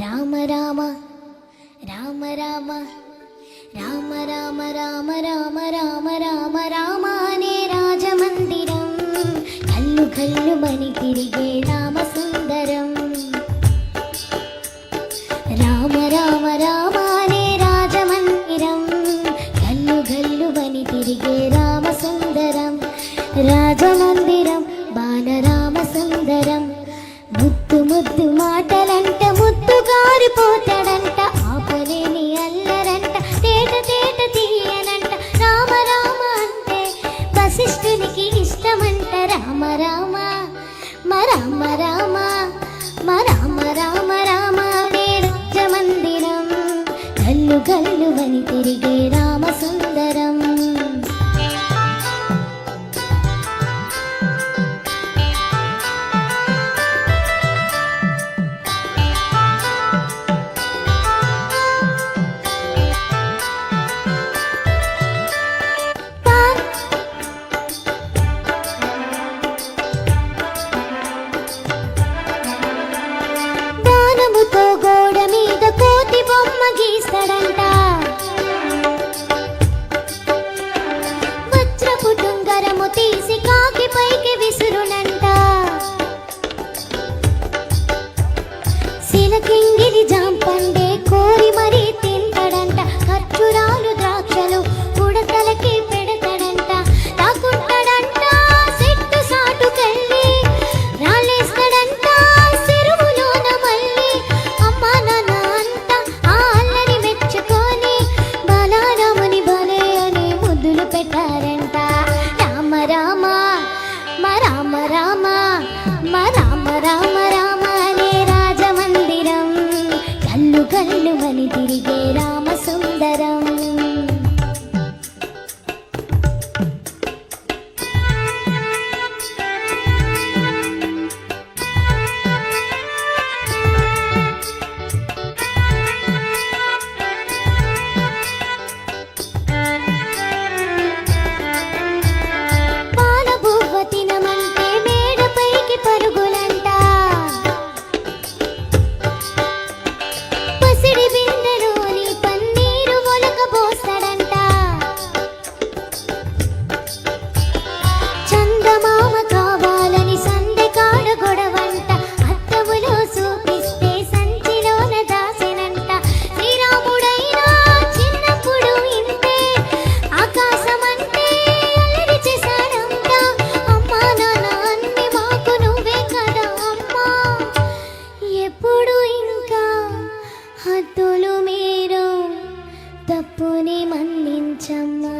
രാമ രാമ രാമ രാമ രാമ രാമ രാമ രാമ രാമ രാമ രാമാനേ രാജമന്ദിരം കല്ലു കല്ലു മണി തിരികെ രാമസുന്ദരം. രാമ രാമ രാമാനേ രാജമന്ദിരം കല്ലു കല്ലു മണി തിരികെ രാമസുന്ദരം. രാജമന്ദിരം ബാലരാമസുന്ദരം. മുത്തു മുത്തു മാട്ട గల్లువని తిరిగే തിലക്കെങ്കിരി ജാം మందించమ్మా